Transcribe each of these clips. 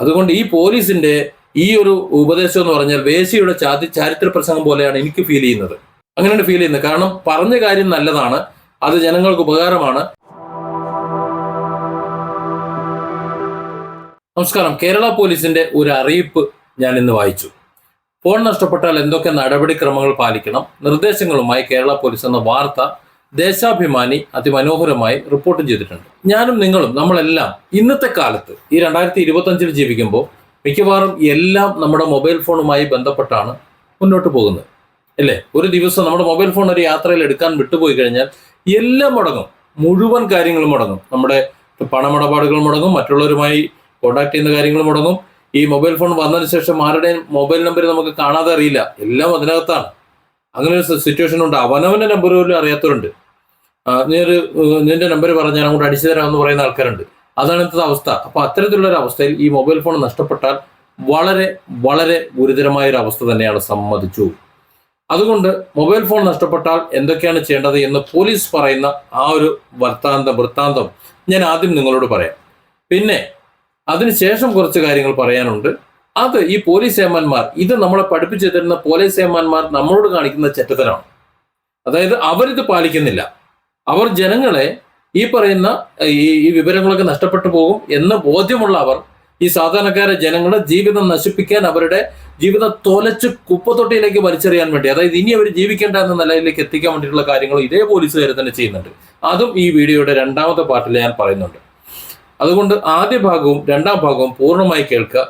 അതുകൊണ്ട് ഈ പോലീസിന്റെ ഈ ഒരു ഉപദേശം എന്ന് പറഞ്ഞാൽ വേശിയുടെ ചാതി ചാരിത്ര പ്രസംഗം പോലെയാണ് എനിക്ക് ഫീൽ ചെയ്യുന്നത്. അങ്ങനെയാണ് ഫീൽ ചെയ്യുന്നത്. കാരണം പറഞ്ഞ കാര്യം നല്ലതാണ്. അത് ജനങ്ങൾക്ക് ഉപകാരമാണ്. നമസ്കാരം. കേരള പോലീസിന്റെ ഒരു അറിയിപ്പ് ഞാൻ ഇന്ന് വായിച്ചു. ഫോൺ നഷ്ടപ്പെട്ടാൽ എന്തൊക്കെ നടപടിക്രമങ്ങൾ പാലിക്കണം? നിർദ്ദേശങ്ങളുമായി കേരള പോലീസ് എന്ന വാർത്ത ദേശാഭിമാനി അതിമനോഹരമായി റിപ്പോർട്ട് ചെയ്തിട്ടുണ്ട്. ഞാനും നിങ്ങളും നമ്മളെല്ലാം ഇന്നത്തെ കാലത്ത് ഈ രണ്ടായിരത്തി ഇരുപത്തി അഞ്ചിൽ ജീവിക്കുമ്പോൾ മിക്കവാറും എല്ലാം നമ്മുടെ മൊബൈൽ ഫോണുമായി ബന്ധപ്പെട്ടാണ് മുന്നോട്ട് പോകുന്നത്. അല്ലേ? ഒരു ദിവസം നമ്മുടെ മൊബൈൽ ഫോൺ ഒരു യാത്രയിൽ എടുക്കാൻ വിട്ടുപോയി കഴിഞ്ഞാൽ എല്ലാം മുടങ്ങും. മുഴുവൻ കാര്യങ്ങളും മുടങ്ങും. നമ്മുടെ പണമിടപാടുകൾ മുടങ്ങും. മറ്റുള്ളവരുമായി കോണ്ടാക്ട് ചെയ്യുന്ന കാര്യങ്ങൾ മുടങ്ങും. ഈ മൊബൈൽ ഫോൺ വന്നതിന് ശേഷം ആരുടെയും മൊബൈൽ നമ്പർ നമുക്ക് കാണാതെ അറിയില്ല. എല്ലാം അതിനകത്താണ്. അങ്ങനെ ഒരു സിറ്റുവേഷൻ ഉണ്ട്. അവനവന്റെ നമ്പർ പോലും അറിയാത്തവരുണ്ട്. നീ ഒരു നിന്റെ നമ്പർ പറഞ്ഞാൽ അങ്ങോട്ട് അടിച്ചു തരാമെന്ന് പറയുന്ന ആൾക്കാരുണ്ട്. അതാണ് ഇന്നത്തെ അവസ്ഥ. അപ്പൊ അത്തരത്തിലുള്ള ഒരു അവസ്ഥയിൽ ഈ മൊബൈൽ ഫോൺ നഷ്ടപ്പെട്ടാൽ വളരെ വളരെ ഗുരുതരമായ ഒരു അവസ്ഥ തന്നെയാണ് സമ്മതിച്ചു. അതുകൊണ്ട് മൊബൈൽ ഫോൺ നഷ്ടപ്പെട്ടാൽ എന്തൊക്കെയാണ് ചെയ്യേണ്ടത് എന്ന് പോലീസ് പറയുന്ന ആ ഒരു വർത്താന്തം വൃത്താന്തം ഞാൻ ആദ്യം നിങ്ങളോട് പറയാം. പിന്നെ അതിനുശേഷം കുറച്ച് കാര്യങ്ങൾ പറയാനുണ്ട്. അത് ഈ പോലീസ് ഏമാന്മാർ ഇത് നമ്മളെ പഠിപ്പിച്ചു തരുന്ന പോലീസ് ഏമാന്മാർ നമ്മളോട് കാണിക്കുന്ന ചെറ്റത്തരാണ് അതായത് അവരിത് പാലിക്കുന്നില്ല. അവർ ജനങ്ങളെ ഈ പറയുന്ന ഈ വിവരങ്ങളൊക്കെ നഷ്ടപ്പെട്ടു പോകും എന്ന ബോധ്യമുള്ള അവർ ഈ സാധാരണക്കാരെ ജനങ്ങളെ ജീവിതം നശിപ്പിക്കാൻ അവരുടെ ജീവിതം തൊലച്ച് കുപ്പത്തൊട്ടിയിലേക്ക് വലിച്ചെറിയാൻ വേണ്ടി അതായത് ഇനി അവർ ജീവിക്കേണ്ട എന്ന നിലയിലേക്ക് എത്തിക്കാൻ വേണ്ടിയിട്ടുള്ള കാര്യങ്ങൾ ഇതേ പോലീസുകാർ തന്നെ ചെയ്യുന്നുണ്ട്. അതും ഈ വീഡിയോയുടെ രണ്ടാമത്തെ പാർട്ടിൽ ഞാൻ പറയുന്നുണ്ട്. അതുകൊണ്ട് ആദ്യ ഭാഗവും രണ്ടാം ഭാഗവും പൂർണമായി കേൾക്കുക.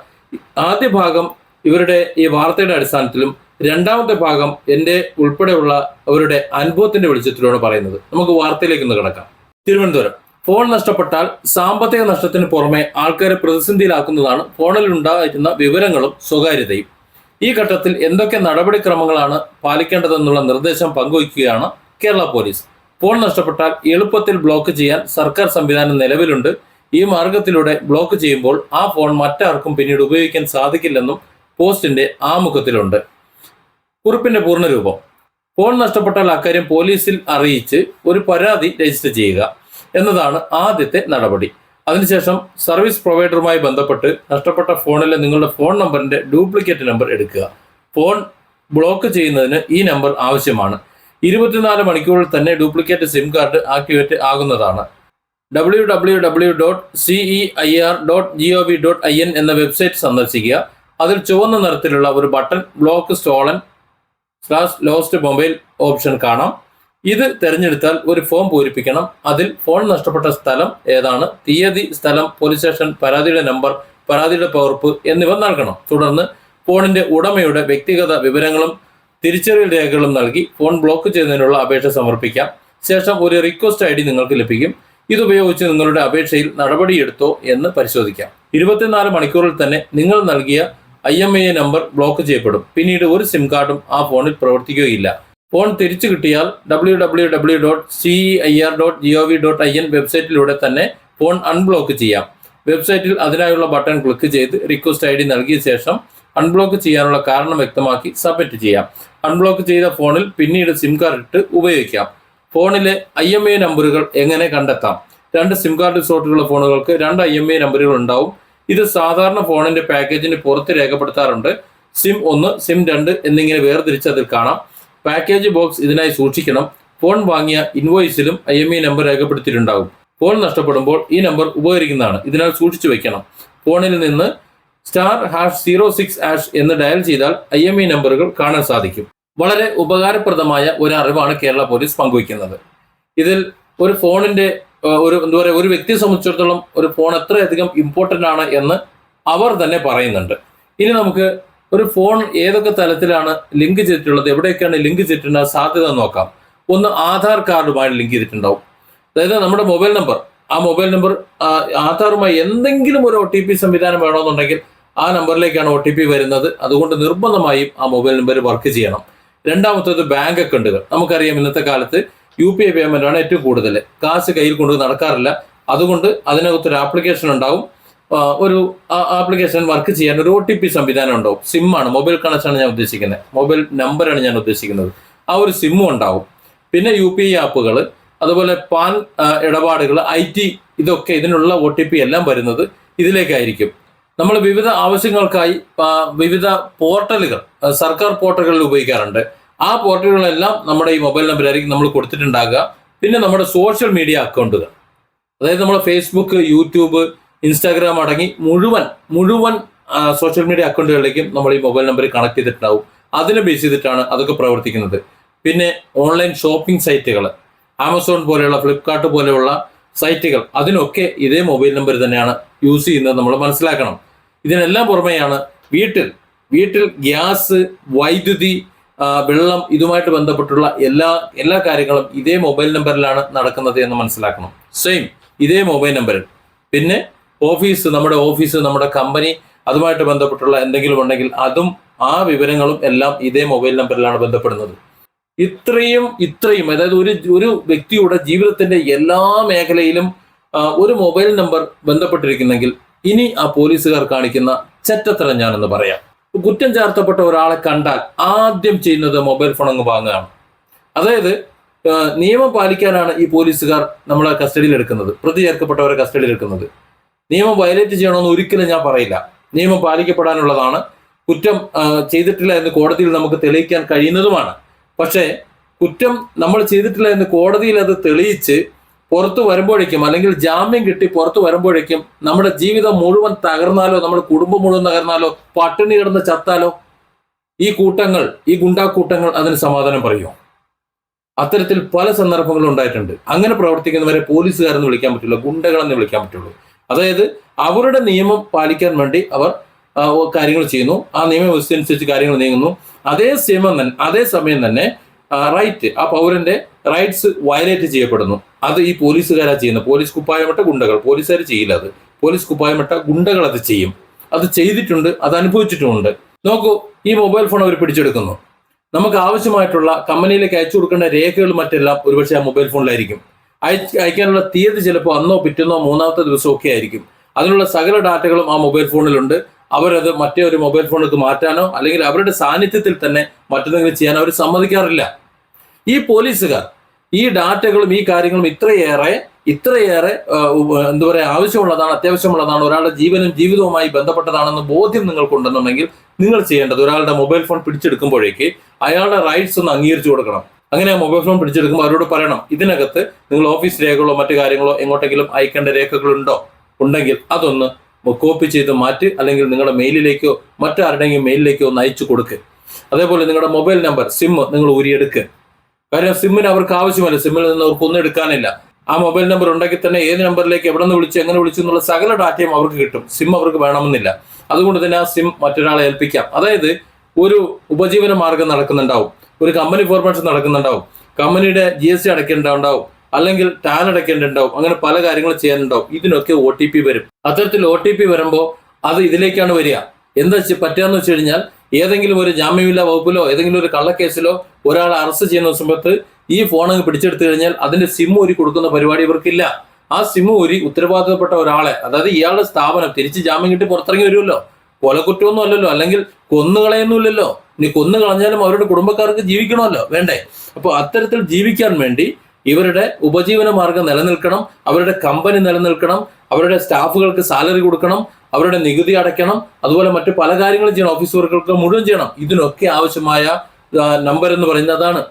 ആദ്യ ഭാഗം ഇവരുടെ ഈ വാർത്തയുടെ അടിസ്ഥാനത്തിലും രണ്ടാമത്തെ ഭാഗം എന്റെ ഉൾപ്പെടെയുള്ള അവരുടെ അനുഭവത്തിന്റെ വെളിച്ചത്തിലാണ് പറയുന്നത്. നമുക്ക് വാർത്തയിലേക്ക് ഒന്ന് കിടക്കാം. തിരുവനന്തപുരം. ഫോൺ നഷ്ടപ്പെട്ടാൽ സാമ്പത്തിക നഷ്ടത്തിന് പുറമെ ആൾക്കാരെ പ്രതിസന്ധിയിലാക്കുന്നതാണ് ഫോണിൽ ഉണ്ടായിരുന്ന വിവരങ്ങളും സ്വകാര്യതയും. ഈ ഘട്ടത്തിൽ എന്തൊക്കെ നടപടിക്രമങ്ങളാണ് പാലിക്കേണ്ടതെന്നുള്ള നിർദ്ദേശം പങ്കുവയ്ക്കുകയാണ് കേരള പോലീസ്. ഫോൺ നഷ്ടപ്പെട്ടാൽ എളുപ്പത്തിൽ ബ്ലോക്ക് ചെയ്യാൻ സർക്കാർ സംവിധാനം നിലവിലുണ്ട്. ഈ മാർഗത്തിലൂടെ ബ്ലോക്ക് ചെയ്യുമ്പോൾ ആ ഫോൺ മറ്റാർക്കും പിന്നീട് ഉപയോഗിക്കാൻ സാധിക്കില്ലെന്നും പോസ്റ്റിന്റെ ആമുഖത്തിലുണ്ട്. കുറിപ്പിന്റെ പൂർണരൂപം. ഫോൺ നഷ്ടപ്പെട്ടാൽ അക്കാര്യം പോലീസിൽ അറിയിച്ച് ഒരു പരാതി രജിസ്റ്റർ ചെയ്യുക എന്നതാണ് ആദ്യത്തെ നടപടി. അതിനുശേഷം സർവീസ് പ്രൊവൈഡറുമായി ബന്ധപ്പെട്ട് നഷ്ടപ്പെട്ട ഫോണിലെ നിങ്ങളുടെ ഫോൺ നമ്പറിന്റെ ഡ്യൂപ്ലിക്കേറ്റ് നമ്പർ എടുക്കുക. ഫോൺ ബ്ലോക്ക് ചെയ്യുന്നതിന് ഈ നമ്പർ ആവശ്യമാണ്. ഇരുപത്തിനാല് മണിക്കൂറിൽ തന്നെ duplicate SIM card activate ആകുന്നതാണ്. W W W dot C E I R dot G O V dot I N എന്ന വെബ്സൈറ്റ് സന്ദർശിക്കുക. അതിൽ ചുവന്ന നിറത്തിലുള്ള ഒരു button block stolen slash lost mobile option കാണാം. ഇത് തിരഞ്ഞെടുത്താൽ ഒരു ഫോം പൂരിപ്പിക്കണം. അതിൽ ഫോൺ നഷ്ടപ്പെട്ട സ്ഥലം ഏതാണ്? തീയതി സ്ഥലം പോലീസ് സ്റ്റേഷൻ പരാതിയുടെ നമ്പർ പരാതിയുടെ പകർപ്പ് എന്നിവ നൽകണം. തുടർന്ന് ഫോണിന്റെ ഉടമയുടെ വ്യക്തിഗത വിവരങ്ങളും തിരിച്ചറിയൽ രേഖകളും നൽകി ഫോൺ ബ്ലോക്ക് ചെയ്യുന്നതിനുള്ള അപേക്ഷ സമർപ്പിക്കാം. ശേഷം ഒരു റിക്വസ്റ്റ് ഐ നിങ്ങൾക്ക് ലഭിക്കും. ഇതുപയോഗിച്ച് നിങ്ങളുടെ അപേക്ഷയിൽ നടപടിയെടുത്തോ എന്ന് പരിശോധിക്കാം. ഇരുപത്തിനാല് മണിക്കൂറിൽ തന്നെ നിങ്ങൾ നൽകിയ I M A number block ചെയ്യപ്പെടും. പിന്നീട് ഒരു സിം കാർഡും ആ ഫോണിൽ പ്രവർത്തിക്കുകയില്ല. ഫോൺ തിരിച്ചു കിട്ടിയാൽ W W W dot I R dot G O V dot I N വെബ്സൈറ്റിലൂടെ തന്നെ ഫോൺ അൺബ്ലോക്ക് ചെയ്യാം. വെബ്സൈറ്റിൽ അതിനായുള്ള ബട്ടൺ ക്ലിക്ക് ചെയ്ത് റിക്വസ്റ്റ് ഐ ഡി നൽകിയ ശേഷം അൺബ്ലോക്ക് ചെയ്യാനുള്ള കാരണം വ്യക്തമാക്കി സബ്മിറ്റ് ചെയ്യാം. അൺബ്ലോക്ക് ചെയ്ത ഫോണിൽ പിന്നീട് സിം കാർഡ് ഇട്ട് ഉപയോഗിക്കാം. ഫോണിലെ ഐ എം ഐ നമ്പറുകൾ എങ്ങനെ കണ്ടെത്താം? രണ്ട് സിം കാർഡ് സ്ലോട്ടുള്ള ഫോണുകൾക്ക് രണ്ട് ഐ എം ഐ നമ്പറുകൾ ഉണ്ടാവും. ഇത് സാധാരണ ഫോണിന്റെ പാക്കേജിന് പുറത്ത് രേഖപ്പെടുത്താറുണ്ട്. സിം ഒന്ന് സിം രണ്ട് എന്നിങ്ങനെ വേർതിരിച്ച് അതിൽ കാണാം. പാക്കേജ് ബോക്സ് ഇതിനായി സൂക്ഷിക്കണം. ഫോൺ വാങ്ങിയ ഇൻവോയ്സിലും ഐ എം ഐ നമ്പർ രേഖപ്പെടുത്തിയിട്ടുണ്ടാകും. ഫോൺ നഷ്ടപ്പെടുമ്പോൾ ഈ നമ്പർ ഉപകരിക്കുന്നതാണ്. ഇതിനാൽ സൂക്ഷിച്ചു വെക്കണം. ഫോണിൽ നിന്ന് star hash zero six hash എന്ന് ഡയൽ ചെയ്താൽ ഐ എം ഐ നമ്പറുകൾ കാണാൻ സാധിക്കും. വളരെ ഉപകാരപ്രദമായ ഒരു അറിവാണ് കേരള പോലീസ് പങ്കുവയ്ക്കുന്നത്. ഇതിൽ ഒരു ഫോണിന്റെ ഒരു എന്താ പറയുക ഒരു വ്യക്തിയെ സംബന്ധിച്ചിടത്തോളം ഒരു ഫോൺ എത്രയധികം ഇമ്പോർട്ടന്റ് ആണ് എന്ന് അവർ തന്നെ പറയുന്നുണ്ട്. ഇനി നമുക്ക് ഒരു ഫോൺ ഏതൊക്കെ തലത്തിലാണ് ലിങ്ക് ചെയ്തിട്ടുള്ളത് എവിടെയൊക്കെയാണ് ലിങ്ക് ചെയ്തിട്ടുള്ള സാധ്യത നോക്കാം. ഒന്ന് ആധാർ കാർഡുമായി ലിങ്ക് ചെയ്തിട്ടുണ്ടാവും. അതായത് നമ്മുടെ മൊബൈൽ നമ്പർ ആ മൊബൈൽ നമ്പർ ആധാറുമായി എന്തെങ്കിലും ഒരു ഒ ടി പി സംവിധാനം വേണമെന്നുണ്ടെങ്കിൽ ആ നമ്പറിലേക്കാണ് ഒ ടി പി വരുന്നത്. അതുകൊണ്ട് നിർബന്ധമായും ആ മൊബൈൽ നമ്പർ വർക്ക് ചെയ്യണം. രണ്ടാമത്തേത് ബാങ്ക് അക്കൗണ്ടുകൾ നമുക്കറിയാം ഇന്നത്തെ കാലത്ത് യു പി ഐ പേയ്മെന്റ് ആണ് ഏറ്റവും കൂടുതൽ. കാശ് കയ്യിൽ കൊണ്ട് നടക്കാറില്ല. അതുകൊണ്ട് അതിനകത്തൊരു ആപ്ലിക്കേഷൻ ഉണ്ടാവും. ഒരു ആപ്ലിക്കേഷൻ വർക്ക് ചെയ്യാൻ ഒരു ഒ ടി പി സംവിധാനം ഉണ്ടാവും. സിമ്മാണ് മൊബൈൽ കണക്ഷൻ ആണ് ഞാൻ ഉദ്ദേശിക്കുന്നത്. മൊബൈൽ നമ്പറാണ് ഞാൻ ഉദ്ദേശിക്കുന്നത്. ആ ഒരു സിമ്മും ഉണ്ടാവും. പിന്നെ യു പി ഐ ആപ്പുകൾ അതുപോലെ പാൻ ഇടപാടുകൾ ഐ ടി ഇതൊക്കെ ഇതിനുള്ള ഒ ടി പി എല്ലാം വരുന്നത് ഇതിലേക്കായിരിക്കും. നമ്മൾ വിവിധ ആവശ്യങ്ങൾക്കായി വിവിധ പോർട്ടലുകൾ സർക്കാർ പോർട്ടലുകളിൽ ഉപയോഗിക്കാറുണ്ട്. ആ പോർട്ടലുകളെല്ലാം നമ്മുടെ ഈ മൊബൈൽ നമ്പറായിരിക്കും നമ്മൾ കൊടുത്തിട്ടുണ്ടാകുക. പിന്നെ നമ്മുടെ സോഷ്യൽ മീഡിയ അക്കൗണ്ടുകൾ. അതായത് നമ്മൾ ഫേസ്ബുക്ക് യൂട്യൂബ് ഇൻസ്റ്റാഗ്രാം അടങ്ങി മുഴുവൻ മുഴുവൻ സോഷ്യൽ മീഡിയ അക്കൗണ്ടുകളിലേക്കും നമ്മൾ ഈ മൊബൈൽ നമ്പർ കണക്ട് ചെയ്തിട്ടുണ്ടാവും. അതിനെ ബേസ് ചെയ്തിട്ടാണ് അതൊക്കെ പ്രവർത്തിക്കുന്നത്. പിന്നെ ഓൺലൈൻ ഷോപ്പിംഗ് സൈറ്റുകൾ ആമസോൺ പോലെയുള്ള ഫ്ലിപ്കാർട്ട് പോലെയുള്ള സൈറ്റുകൾ അതിനൊക്കെ ഇതേ മൊബൈൽ നമ്പർ തന്നെയാണ് യൂസ് ചെയ്യുന്നത് നമ്മൾ മനസ്സിലാക്കണം. ഇതിനെല്ലാം പുറമെയാണ് വീട്ടിൽ വീട്ടിൽ ഗ്യാസ് വൈദ്യുതി വെള്ളം ഇതുമായിട്ട് ബന്ധപ്പെട്ടുള്ള എല്ലാ എല്ലാ കാര്യങ്ങളും ഇതേ മൊബൈൽ നമ്പറിലാണ് നടക്കുന്നത് എന്ന് മനസ്സിലാക്കണം. സെയിം ഇതേ മൊബൈൽ നമ്പറിൽ. പിന്നെ ഓഫീസ് നമ്മുടെ ഓഫീസ് നമ്മുടെ കമ്പനി അതുമായിട്ട് ബന്ധപ്പെട്ടുള്ള എന്തെങ്കിലും ഉണ്ടെങ്കിൽ അതും ആ വിവരങ്ങളും എല്ലാം ഇതേ മൊബൈൽ നമ്പറിലാണ് ബന്ധപ്പെടുന്നത്. ഇത്രയും ഇത്രയും അതായത് ഒരു ഒരു വ്യക്തിയുടെ ജീവിതത്തിന്റെ എല്ലാ മേഖലയിലും ഒരു മൊബൈൽ നമ്പർ ബന്ധപ്പെട്ടിരിക്കുന്നെങ്കിൽ ഇനി ആ പോലീസുകാർ കാണിക്കുന്ന ചെറ്റത്തരം ഞാനെന്ന് പറയാം കുറ്റം ചാർത്തപ്പെട്ട ഒരാളെ കണ്ടാൽ ആദ്യം ചെയ്യുന്നത് മൊബൈൽ ഫോൺ അങ്ങ് വാങ്ങുകയാണ്. അതായത് നിയമം പാലിക്കാനാണ് ഈ പോലീസുകാർ നമ്മളെ കസ്റ്റഡിയിൽ എടുക്കുന്നത്. പ്രതി ചേർക്കപ്പെട്ടവരെ കസ്റ്റഡിയിൽ എടുക്കുന്നത്. നിയമം വയലേറ്റ് ചെയ്യണമെന്ന് ഒരിക്കലും ഞാൻ പറയില്ല. നിയമം പാലിക്കപ്പെടാനുള്ളതാണ്. കുറ്റം ചെയ്തിട്ടില്ല എന്ന് കോടതിയിൽ നമുക്ക് തെളിയിക്കാൻ കഴിയുന്നതുമാണ്. പക്ഷേ കുറ്റം നമ്മൾ ചെയ്തിട്ടില്ല എന്ന് കോടതിയിൽ അത് തെളിയിച്ച് പുറത്തു വരുമ്പോഴേക്കും അല്ലെങ്കിൽ ജാമ്യം കിട്ടി പുറത്തു വരുമ്പോഴേക്കും നമ്മുടെ ജീവിതം മുഴുവൻ തകർന്നാലോ നമ്മുടെ കുടുംബം മുഴുവൻ തകർന്നാലോ പട്ടിണി കിടന്ന് ചത്താലോ ഈ കൂട്ടങ്ങൾ ഈ ഗുണ്ടാക്കൂട്ടങ്ങൾ അതിന് സമാധാനം പറയുമോ അത്തരത്തിൽ പല സന്ദർഭങ്ങളും ഉണ്ടായിട്ടുണ്ട്. അങ്ങനെ പ്രവർത്തിക്കുന്നവരെ പോലീസുകാരെന്ന് വിളിക്കാൻ പറ്റില്ല ഗുണ്ടകളെന്ന് വിളിക്കാൻ പറ്റുള്ളൂ. അതായത് അവരുടെ നിയമം പാലിക്കാൻ വേണ്ടി അവർ കാര്യങ്ങൾ ചെയ്യുന്നു. ആ നിയമം അനുസരിച്ച് കാര്യങ്ങൾ നീങ്ങുന്നു. അതേ സമയം തന്നെ അതേ സമയം തന്നെ റൈറ്റ് ആ പൗരന്റെ റൈറ്റ്സ് വയലേറ്റ് ചെയ്യപ്പെടുന്നു. അത് ഈ പോലീസുകാരാ ചെയ്യുന്നത്. പോലീസ് കുപ്പായമിട്ട ഗുണ്ടകൾ. പോലീസുകാർ ചെയ്യില്ല അത്. പോലീസ് കുപ്പായമിട്ട ഗുണ്ടകൾ അത് ചെയ്യും. അത് ചെയ്തിട്ടുണ്ട് അത് അനുഭവിച്ചിട്ടുമുണ്ട്. നോക്കൂ ഈ മൊബൈൽ ഫോൺ അവർ പിടിച്ചെടുക്കുന്നു. നമുക്ക് ആവശ്യമായിട്ടുള്ള കമ്പനിയിലേക്ക് അയച്ചു കൊടുക്കേണ്ട രേഖകൾ മറ്റെല്ലാം ഒരുപക്ഷെ ആ മൊബൈൽ ഫോണിലായിരിക്കും. അയച്ച് അയക്കാനുള്ള തീയതി ചിലപ്പോൾ അന്നോ പിറ്റന്നോ മൂന്നാമത്തെ ദിവസമോ ഒക്കെ ആയിരിക്കും. അതിനുള്ള സകല ഡാറ്റകളും ആ മൊബൈൽ ഫോണിലുണ്ട്. അവരത് മറ്റേ ഒരു മൊബൈൽ ഫോണിലേക്ക് മാറ്റാനോ അല്ലെങ്കിൽ അവരുടെ സാന്നിധ്യത്തിൽ തന്നെ മറ്റെന്തെങ്കിലും ചെയ്യാനോ അവർ സമ്മതിക്കാറില്ല. ഈ പോലീസുകാർ ഈ ഡാറ്റകളും ഈ കാര്യങ്ങളും ഇത്രയേറെ ഇത്രയേറെ എന്താ പറയുക ആവശ്യമുള്ളതാണ് അത്യാവശ്യമുള്ളതാണ് ഒരാളുടെ ജീവനും ജീവിതവുമായി ബന്ധപ്പെട്ടതാണെന്ന് ബോധ്യം നിങ്ങൾക്കുണ്ടെന്നുണ്ടെങ്കിൽ നിങ്ങൾ ചെയ്യേണ്ടത് ഒരാളുടെ മൊബൈൽ ഫോൺ പിടിച്ചെടുക്കുമ്പോഴേക്ക് അയാളുടെ റൈറ്റ്സ് ഒന്ന് അംഗീകരിച്ചു കൊടുക്കണം. അങ്ങനെ മൊബൈൽ ഫോൺ പിടിച്ചെടുക്കുമ്പോൾ അവരോട് പറയണം ഇതിനകത്ത് നിങ്ങൾ ഓഫീസ് രേഖകളോ മറ്റു കാര്യങ്ങളോ എങ്ങോട്ടെങ്കിലും അയക്കേണ്ട രേഖകളുണ്ടോ? ഉണ്ടെങ്കിൽ അതൊന്ന് കോപ്പി ചെയ്ത് മാറ്റി അല്ലെങ്കിൽ നിങ്ങളുടെ മെയിലിലേക്കോ മറ്റാരുടെയെങ്കിലും മെയിലിലേക്കോ ഒന്ന് അയച്ചു കൊടുക്ക്. അതേപോലെ നിങ്ങളുടെ മൊബൈൽ നമ്പർ സിം നിങ്ങൾ ഊരിയെടുക്ക്. കാര്യം സിമ്മിന് അവർക്ക് ആവശ്യമല്ല. സിമ്മിൽ നിന്ന് അവർക്ക് ഒന്നും എടുക്കാനില്ല. ആ മൊബൈൽ നമ്പർ ഉണ്ടെങ്കിൽ തന്നെ ഏത് നമ്പറിലേക്ക് എവിടെ നിന്ന് വിളിച്ചു എങ്ങനെ വിളിച്ചു എന്നുള്ള സകല ഡാറ്റയും അവർക്ക് കിട്ടും. സിം അവർക്ക് വേണമെന്നില്ല. അതുകൊണ്ട് തന്നെ ആ സിം മറ്റൊരാളെ ഏൽപ്പിക്കാം. അതായത് ഒരു ഉപജീവന മാർഗം നടക്കുന്നുണ്ടാവും. ഒരു കമ്പനി ഫോർമേഷൻ നടക്കുന്നുണ്ടാവും. കമ്പനിയുടെ ജി എസ് ടി അടയ്ക്കേണ്ടതുണ്ടാവും. അല്ലെങ്കിൽ ടാൻ അടയ്ക്കേണ്ടതുണ്ടാവും. അങ്ങനെ പല കാര്യങ്ങൾ ചെയ്യാനുണ്ടാവും. ഇതിനൊക്കെ ഒ ടി പി വരും. അത്തരത്തിൽ ഒ ടി പി വരുമ്പോൾ അത് ഇതിലേക്കാണ് വരിക. എന്താ വെച്ച് പറ്റുകയെന്ന് വെച്ച് കഴിഞ്ഞാൽ ഏതെങ്കിലും ഒരു ജാമ്യമില്ലാ വകുപ്പിലോ ഏതെങ്കിലും ഒരു കള്ളക്കേസിലോ ഒരാളെ അറസ്റ്റ് ചെയ്യുന്ന സമയത്ത് ഈ ഫോൺ അങ്ങ് പിടിച്ചെടുത്തു കഴിഞ്ഞാൽ അതിന്റെ സിം ഊരി കൊടുക്കുന്ന പരിപാടി ഇവർക്കില്ല. ആ സിം ഊരി ഉത്തരവാദിത്തപ്പെട്ട ഒരാളെ അതായത് ഇയാളുടെ സ്ഥാപനം തിരിച്ച് ജാമ്യം കിട്ടി പുറത്തിറങ്ങി വരുമല്ലോ. കൊലക്കുറ്റമൊന്നും അല്ലല്ലോ അല്ലെങ്കിൽ കൊന്നുകളയൊന്നുമില്ലല്ലോ ഇനി കൊന്നു കളഞ്ഞാലും അവരുടെ കുടുംബക്കാർക്ക് ജീവിക്കണമല്ലോ വേണ്ടേ? അപ്പോൾ അത്തരത്തിൽ ജീവിക്കാൻ വേണ്ടി ഇവരുടെ ഉപജീവന മാർഗം നിലനിൽക്കണം അവരുടെ കമ്പനി നിലനിൽക്കണം അവരുടെ സ്റ്റാഫുകൾക്ക് സാലറി കൊടുക്കണം അവരുടെ നികുതി അടയ്ക്കണം. അതുപോലെ മറ്റു പല കാര്യങ്ങളും ചെയ്യണം. ഓഫീസ് വർക്കുകൾക്ക് മുഴുവൻ ചെയ്യണം. ഇതിനൊക്കെ ആവശ്യമായ നമ്പർ എന്ന് പറയുന്നത് അതാണ്.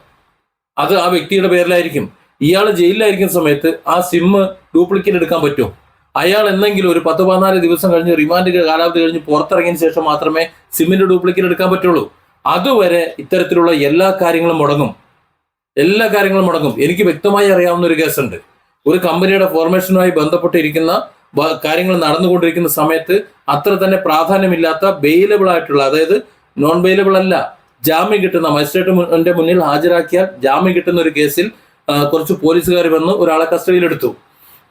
അത് ആ വ്യക്തിയുടെ പേരിലായിരിക്കും. ഇയാൾ ജയിലിലായിരിക്കുന്ന സമയത്ത് ആ സിം ഡ്യൂപ്ലിക്കേറ്റ് എടുക്കാൻ പറ്റുമോ അയാൾ എന്തെങ്കിലും ഒരു പത്ത് പതിനാല് ദിവസം കഴിഞ്ഞ് റിമാൻഡ് കാലാവധി കഴിഞ്ഞ് പുറത്തിറങ്ങിയതിന് ശേഷം മാത്രമേ സിമ്മിന്റെ ഡ്യൂപ്ലിക്കേറ്റ് എടുക്കാൻ പറ്റുള്ളൂ. അതുവരെ ഇത്തരത്തിലുള്ള എല്ലാ കാര്യങ്ങളും മുടങ്ങും. എല്ലാ കാര്യങ്ങളും മുടങ്ങും. എനിക്ക് വ്യക്തമായി അറിയാവുന്ന ഒരു കേസുണ്ട്. ഒരു കമ്പനിയുടെ ഫോർമേഷനുമായി ബന്ധപ്പെട്ടിരിക്കുന്ന കാര്യങ്ങൾ നടന്നുകൊണ്ടിരിക്കുന്ന സമയത്ത് അത്ര തന്നെ പ്രാധാന്യമില്ലാത്ത ബെയിലബിൾ ആയിട്ടുള്ള അതായത് നോൺ ബെയിലബിൾ അല്ല ജാമ്യം കിട്ടുന്ന മജിസ്ട്രേറ്റിന്റെ മുന്നിൽ ഹാജരാക്കിയാൽ ജാമ്യം കിട്ടുന്ന ഒരു കേസിൽ കുറച്ച് പോലീസുകാർ വന്ന് ഒരാളെ കസ്റ്റഡിയിലെടുത്തു.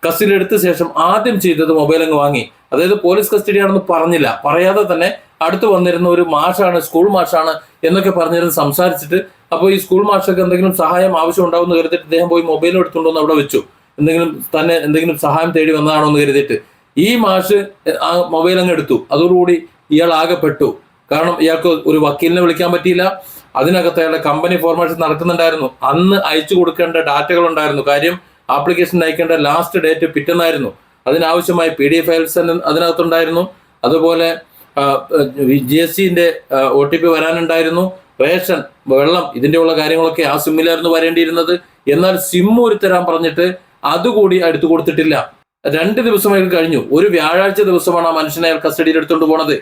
കസ്റ്റഡിയിൽ എടുത്ത ശേഷം ആദ്യം ചെയ്തത് മൊബൈൽ അങ്ങ് വാങ്ങി. അതായത് പോലീസ് കസ്റ്റഡിയാണെന്ന് പറഞ്ഞില്ല. പറയാതെ തന്നെ അടുത്ത് വന്നിരുന്ന ഒരു മാഷാണ് സ്കൂൾ മാഷാണ് എന്നൊക്കെ പറഞ്ഞിരുന്ന് സംസാരിച്ചിട്ട് അപ്പോൾ ഈ സ്കൂൾ മാഷൊക്കെ എന്തെങ്കിലും സഹായം ആവശ്യം ഉണ്ടാവും എന്ന് കരുതിയിട്ട് ഇദ്ദേഹം പോയി മൊബൈൽ എടുത്തുകൊണ്ടുവന്ന് അവിടെ വെച്ചു. എന്തെങ്കിലും തന്നെ എന്തെങ്കിലും സഹായം തേടി വന്നതാണോ എന്ന് കരുതിയിട്ട് ഈ മാഷ് ആ മൊബൈൽ അങ്ങ് എടുത്തു. അതോടുകൂടി ഇയാൾ ആകെപ്പെട്ടു. കാരണം ഇയാൾക്ക് ഒരു വക്കീലിനെ വിളിക്കാൻ പറ്റിയില്ല. അതിനകത്ത് അയാളുടെ കമ്പനി ഫോർമേഷൻ നടക്കുന്നുണ്ടായിരുന്നു. അന്ന് അയച്ചു കൊടുക്കേണ്ട ഡാറ്റകൾ ഉണ്ടായിരുന്നു കാര്യം ആപ്ലിക്കേഷൻ അയക്കേണ്ട ലാസ്റ്റ് ഡേറ്റ് പിറ്റെന്നായിരുന്നു. അതിനാവശ്യമായ പി ഡി എഫ് ഫയൽസ് അതിനകത്തുണ്ടായിരുന്നു. അതുപോലെ ജി എസ് സിന്റെ ഒ ടി പി വരാനുണ്ടായിരുന്നു. റേഷൻ വെള്ളം ഇതിന്റെ ഉള്ള കാര്യങ്ങളൊക്കെ ആ സിമ്മിലായിരുന്നു വരേണ്ടിയിരുന്നത്. എന്നാൽ സിം ഒരു തരാൻ പറഞ്ഞിട്ട് അതുകൂടി എടുത്തു കൊടുത്തിട്ടില്ല. രണ്ട് ദിവസം അയാൾ കഴിഞ്ഞു. ഒരു വ്യാഴാഴ്ച ദിവസമാണ് ആ മനുഷ്യനെ അയാൾ കസ്റ്റഡിയിൽ എടുത്തുകൊണ്ട് പോണത്.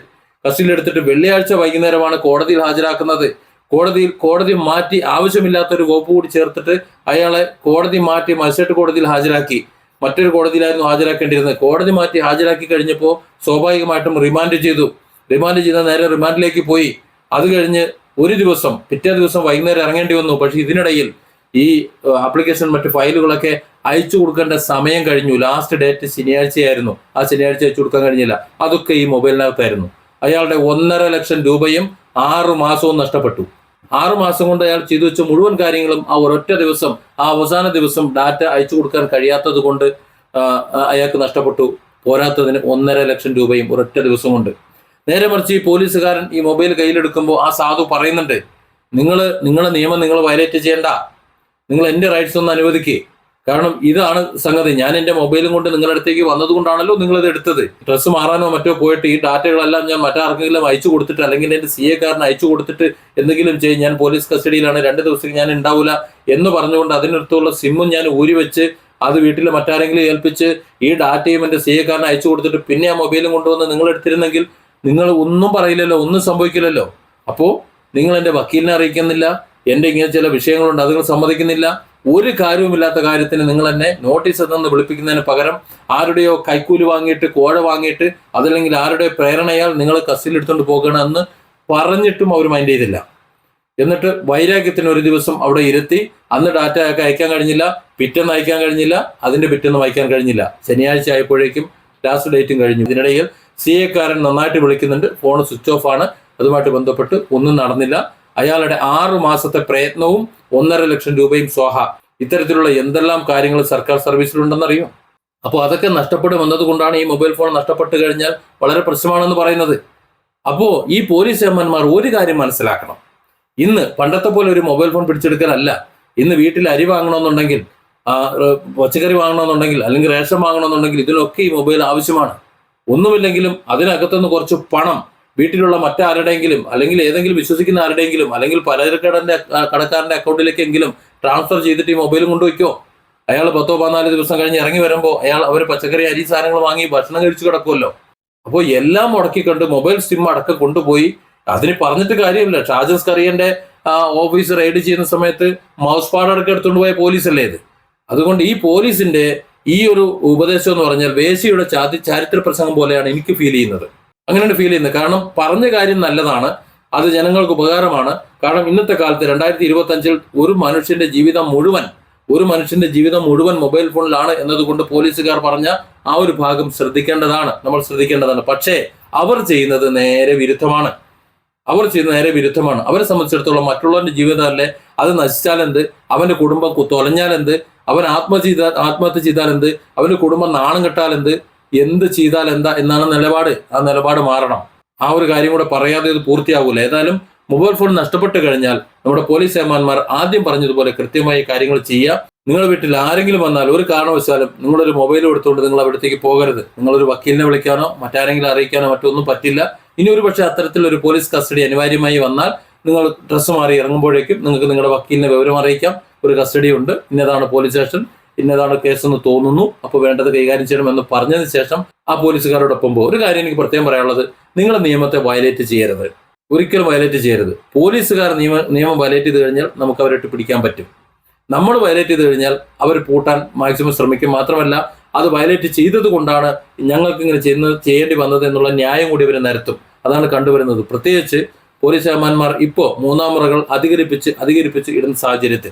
കസ്റ്റഡിയിൽ എടുത്തിട്ട് വെള്ളിയാഴ്ച വൈകുന്നേരമാണ് കോടതിയിൽ ഹാജരാക്കുന്നത്. കോടതിയിൽ കോടതി മാറ്റി ആവശ്യമില്ലാത്ത ഒരു വകുപ്പ് കൂടി ചേർത്തിട്ട് അയാളെ കോടതി മാറ്റി മജിസ്ട്രേറ്റ് കോടതിയിൽ ഹാജരാക്കി. മറ്റൊരു കോടതിയിലായിരുന്നു ഹാജരാക്കേണ്ടിയിരുന്നത്. കോടതി മാറ്റി ഹാജരാക്കി കഴിഞ്ഞപ്പോൾ സ്വാഭാവികമായിട്ടും റിമാൻഡ് ചെയ്തു. റിമാൻഡ് ചെയ്ത നേരെ റിമാൻഡിലേക്ക് പോയി. അത് കഴിഞ്ഞ് ഒരു ദിവസം പിറ്റേ ദിവസം വൈകുന്നേരം ഇറങ്ങേണ്ടി വന്നു. പക്ഷേ ഇതിനിടയിൽ ഈ ആപ്ലിക്കേഷൻ മറ്റ് ഫയലുകളൊക്കെ അയച്ചു കൊടുക്കേണ്ട സമയം കഴിഞ്ഞു. ലാസ്റ്റ് ഡേറ്റ് ശനിയാഴ്ചയായിരുന്നു. ആ ശനിയാഴ്ച അയച്ചു കൊടുക്കാൻ കഴിഞ്ഞില്ല. അതൊക്കെ ഈ മൊബൈലിനകത്തായിരുന്നു അയാളുടെ ഒന്നര ലക്ഷം രൂപയും ആറു മാസവും നഷ്ടപ്പെട്ടു. ആറു മാസം കൊണ്ട് അയാൾ ചെയ്തു വെച്ച മുഴുവൻ കാര്യങ്ങളും ആ ഒരൊറ്റ ദിവസം ആ അവസാന ദിവസം ഡാറ്റ അയച്ചു കൊടുക്കാൻ കഴിയാത്തത് കൊണ്ട് അയാൾക്ക് നഷ്ടപ്പെട്ടു. പോരാത്തതിന് ഒന്നര ലക്ഷം രൂപയും ഒരൊറ്റ ദിവസം കൊണ്ട്. നേരെ മറിച്ച് ഈ പോലീസുകാരൻ ഈ മൊബൈൽ കയ്യിലെടുക്കുമ്പോൾ ആ സാധു പറയുന്നുണ്ട് നിങ്ങൾ നിങ്ങളെ നിയമം നിങ്ങൾ വയലേറ്റ് ചെയ്യണ്ട. നിങ്ങൾ എന്റെ റൈറ്റ്സ് ഒന്ന് അനുവദിക്കുക കാരണം ഇതാണ് സംഗതി. ഞാൻ എന്റെ മൊബൈലും കൊണ്ട് നിങ്ങളുടെ അടുത്തേക്ക് വന്നതുകൊണ്ടാണല്ലോ ഇത് എടുത്തത്. ഡ്രസ്സ് മാറാനോ മറ്റോ പോയിട്ട് ഈ ഡാറ്റകളെല്ലാം ഞാൻ മറ്റാർക്കെങ്കിലും അയച്ചു കൊടുത്തിട്ട് അല്ലെങ്കിൽ എന്റെ സി എക്കാരന് അയച്ചു കൊടുത്തിട്ട് എന്തെങ്കിലും ചെയ്യും ഞാൻ പോലീസ് കസ്റ്റഡിയിലാണ് രണ്ട് ദിവസത്തേക്ക് ഞാൻ ഉണ്ടാവില്ല എന്ന് പറഞ്ഞുകൊണ്ട് അതിനടുത്തുള്ള സിമ്മും ഞാൻ ഊരി വെച്ച് അത് വീട്ടിൽ മറ്റാരെങ്കിലും ഏൽപ്പിച്ച് ഈ ഡാറ്റയും എന്റെ സി എക്കാരന് അയച്ചു കൊടുത്തിട്ട് പിന്നെ ആ മൊബൈലും കൊണ്ടുവന്ന് നിങ്ങൾ എടുത്തിരുന്നെങ്കിൽ നിങ്ങൾ ഒന്നും പറയില്ലല്ലോ ഒന്നും സംഭവിക്കില്ലല്ലോ. അപ്പോൾ നിങ്ങൾ എന്റെ വക്കീലിനെ അറിയിക്കുന്നില്ല എന്റെ ഇങ്ങനെ ചില വിഷയങ്ങളുണ്ട് അത് നിങ്ങൾ സമ്മതിക്കുന്നില്ല. ഒരു കാര്യവുമില്ലാത്ത കാര്യത്തിന് നിങ്ങൾ എന്നെ നോട്ടീസ് തന്ന് വിളിപ്പിക്കുന്നതിന് പകരം ആരുടെയോ കൈക്കൂലി വാങ്ങിയിട്ട് കോഴ വാങ്ങിയിട്ട് അതല്ലെങ്കിൽ ആരുടെ പ്രേരണയാൽ നിങ്ങൾ എടുത്തുകൊണ്ട് പോകണമെന്ന് പറഞ്ഞിട്ടും അവർ മൈൻഡ് ചെയ്തില്ല. എന്നിട്ട് വൈരാഗ്യത്തിന് ഒരു ദിവസം അവിടെ ഇരുത്തി അന്ന് ഡാറ്റ അയക്കാൻ അയക്കാൻ കഴിഞ്ഞില്ല പിറ്റേന്ന് അയക്കാൻ കഴിഞ്ഞില്ല അതിന്റെ പിറ്റേന്ന് വായിക്കാൻ കഴിഞ്ഞില്ല. ശനിയാഴ്ച ആയപ്പോഴേക്കും ലാസ്റ്റ് ഡേറ്റും കഴിഞ്ഞു. ഇതിനിടയിൽ സി എക്കാരൻ നന്നായിട്ട് വിളിക്കുന്നുണ്ട്. ഫോൺ സ്വിച്ച് ഓഫ് ആണ്. അതുമായിട്ട് ബന്ധപ്പെട്ട് ഒന്നും നടന്നില്ല. അയാളുടെ ആറു മാസത്തെ പ്രയത്നവും ഒന്നര ലക്ഷം രൂപയും സ്വാഹ. ഇത്തരത്തിലുള്ള എന്തെല്ലാം കാര്യങ്ങൾ സർക്കാർ സർവീസിലുണ്ടെന്നറിയോ? അപ്പോൾ അതൊക്കെ നഷ്ടപ്പെടും എന്നതുകൊണ്ടാണ് ഈ മൊബൈൽ ഫോൺ നഷ്ടപ്പെട്ടു കഴിഞ്ഞാൽ വളരെ പ്രശ്നമാണെന്ന് പറയുന്നത്. അപ്പോൾ ഈ പോലീസ് ചെയർമാന്മാർ ഒരു കാര്യം മനസ്സിലാക്കണം. ഇന്ന് പണ്ടത്തെ പോലെ ഒരു മൊബൈൽ ഫോൺ പിടിച്ചെടുക്കലല്ല. ഇന്ന് വീട്ടിൽ അരി വാങ്ങണമെന്നുണ്ടെങ്കിൽ പച്ചക്കറി വാങ്ങണമെന്നുണ്ടെങ്കിൽ അല്ലെങ്കിൽ റേഷൻ വാങ്ങണമെന്നുണ്ടെങ്കിൽ ഇതിനൊക്കെ ഈ മൊബൈൽ ആവശ്യമാണ്. ഒന്നുമില്ലെങ്കിലും അതിനകത്തുനിന്ന് കുറച്ച് പണം വീട്ടിലുള്ള മറ്റാരുടെയെങ്കിലും അല്ലെങ്കിൽ ഏതെങ്കിലും വിശ്വസിക്കുന്ന ആരുടെയെങ്കിലും അല്ലെങ്കിൽ പലചരക്കടന്റെ കടക്കാരന്റെ അക്കൗണ്ടിലേക്കെങ്കിലും ട്രാൻസ്ഫർ ചെയ്തിട്ട് ഈ മൊബൈലും കൊണ്ടുവയ്ക്കോ? അയാൾ പത്തോ പതിനാല് ദിവസം കഴിഞ്ഞ് ഇറങ്ങി വരുമ്പോൾ അയാൾ അവർ പച്ചക്കറി അരി സാധനങ്ങൾ വാങ്ങി ഭക്ഷണം കഴിച്ചു കിടക്കുമല്ലോ അപ്പോൾ എല്ലാം മുടക്കിക്കൊണ്ട് മൊബൈൽ സിം അടക്കം കൊണ്ടുപോയി അതിന് പറഞ്ഞിട്ട് കാര്യമില്ല. ഷാജസ് കറിയന്റെ ഓഫീസ് റെയ്ഡ് ചെയ്യുന്ന സമയത്ത് മൗസ് പാഡ് അടക്കം എടുത്തുകൊണ്ട് പോയ പോലീസല്ലേ ഇത്? അതുകൊണ്ട് ഈ പോലീസിന്റെ ഈ ഒരു ഉപദേശം എന്ന് പറഞ്ഞാൽ വേശിയുടെ ചാതി ചാരിത്ര പ്രസംഗം പോലെയാണ് എനിക്ക് ഫീൽ ചെയ്യുന്നത്. അങ്ങനെയാണ് ഫീൽ ചെയ്യുന്നത്. കാരണം പറഞ്ഞ കാര്യം നല്ലതാണ് അത് ജനങ്ങൾക്ക് ഉപകാരമാണ്. കാരണം ഇന്നത്തെ കാലത്ത് രണ്ടായിരത്തി ഇരുപത്തി അഞ്ചിൽ ഒരു മനുഷ്യന്റെ ജീവിതം മുഴുവൻ ഒരു മനുഷ്യന്റെ ജീവിതം മുഴുവൻ മൊബൈൽ ഫോണിലാണ് എന്നതുകൊണ്ട് പോലീസുകാർ പറഞ്ഞ ആ ഒരു ഭാഗം ശ്രദ്ധിക്കേണ്ടതാണ്. നമ്മൾ ശ്രദ്ധിക്കേണ്ടതാണ്. പക്ഷേ അവർ ചെയ്യുന്നത് നേരെ വിരുദ്ധമാണ്. അവർ ചെയ്യുന്നത് നേരെ വിരുദ്ധമാണ്. അവരെ സംബന്ധിച്ചിടത്തോളം മറ്റുള്ളവന്റെ ജീവിതമല്ലേ അത് നശിച്ചാലെന്ത് അവന്റെ കുടുംബം തൊലഞ്ഞാൽ എന്ത്? അവൻ ആത്മഹത്യ ആത്മഹത്യ ചെയ്താലെന്ത് അവന്റെ കുടുംബം നാണം കെട്ടാലെന്ത് എന്ത് ചെയ്താൽ എന്താ എന്നാണ് നിലപാട്. ആ നിലപാട് മാറണം. ആ ഒരു കാര്യം കൂടെ പറയാതെ ഇത് പൂർത്തിയാകൂല ഏതായാലും മൊബൈൽ ഫോൺ നഷ്ടപ്പെട്ട് കഴിഞ്ഞാൽ നമ്മുടെ പോലീസ് ഏമാന്മാർ ആദ്യം പറഞ്ഞതുപോലെ കൃത്യമായി കാര്യങ്ങൾ ചെയ്യുക. നിങ്ങളുടെ വീട്ടിൽ ആരെങ്കിലും വന്നാൽ ഒരു കാരണവശാലും നിങ്ങളൊരു മൊബൈൽ എടുത്തുകൊണ്ട് നിങ്ങൾ അവിടത്തേക്ക് പോകരുത്. നിങ്ങളൊരു വക്കീലിനെ വിളിക്കാനോ മറ്റാരെങ്കിലും അറിയിക്കാനോ മറ്റൊന്നും പറ്റില്ല. ഇനി ഒരു പക്ഷേ അത്തരത്തിൽ ഒരു പോലീസ് കസ്റ്റഡി അനിവാര്യമായി വന്നാൽ നിങ്ങൾ ഡ്രസ്സ് മാറി ഇറങ്ങുമ്പോഴേക്കും നിങ്ങൾക്ക് നിങ്ങളുടെ വക്കീലിനെ വിവരം അറിയിക്കാം. ഒരു കസ്റ്റഡി ഉണ്ട്. ഇന്നതാണ് പോലീസ് സ്റ്റേഷൻ. ഇന്നതാണ് എന്ന് തോന്നുന്നു. അപ്പോൾ വേണ്ടത് കൈകാര്യം ചെയ്യണമെന്ന് പറഞ്ഞതിന് ശേഷം ആ പോലീസുകാരോടൊപ്പം പോകും. ഒരു കാര്യം എനിക്ക് പ്രത്യേകം പറയാനുള്ളത് നിങ്ങൾ നിയമത്തെ വയലേറ്റ് ചെയ്യരുത്. ഒരിക്കലും വയലേറ്റ് ചെയ്യരുത്. പോലീസുകാർ നിയമ നിയമം വയലേറ്റ് ചെയ്ത് കഴിഞ്ഞാൽ നമുക്ക് അവരിട്ട് പിടിക്കാൻ പറ്റും. നമ്മൾ വയലേറ്റ് ചെയ്ത് കഴിഞ്ഞാൽ അവർ പൂട്ടാൻ മാക്സിമം ശ്രമിക്കും. മാത്രമല്ല അത് വയലേറ്റ് ചെയ്തത് കൊണ്ടാണ് ഞങ്ങൾക്ക് ഇങ്ങനെ ചെയ്യുന്നത് ചെയ്യേണ്ടി വന്നത് എന്നുള്ള ന്യായം കൂടി ഇവർ നിരത്തും. അതാണ് കണ്ടുവരുന്നത്. പ്രത്യേകിച്ച് പോലീസ് ഏമാന്മാർ ഇപ്പോൾ മൂന്നാം മുറകൾ അധികരിപ്പിച്ച് അധികരിപ്പിച്ച് ഇടുന്ന സാഹചര്യത്തിൽ.